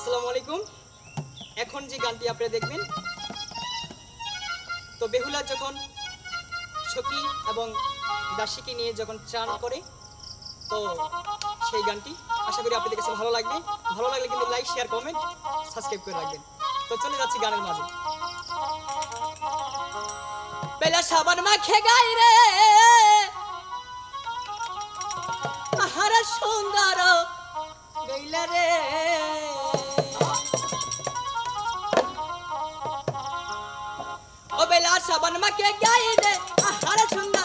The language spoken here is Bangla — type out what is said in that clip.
আসসালামু আলাইকুম। এখন যে গানটি আপনারা দেখবেন, তো বেহুলা যখন সখী এবং দাসীকে নিয়ে যখন চান করে, তো সেই গানটি আশা করি আপনাদের কাছে ভালো লাগবে। ভালো লাগলে কিন্তু লাইক, শেয়ার, কমেন্ট, সাবস্ক্রাইব করে রাখবেন। তো চলে যাচ্ছি গানের মাঝে। বেলা সাবান মাখে গাই রে, আহার সুন্দর গইলা রে। ও মাকে সাবান মাখে গাই हर আহার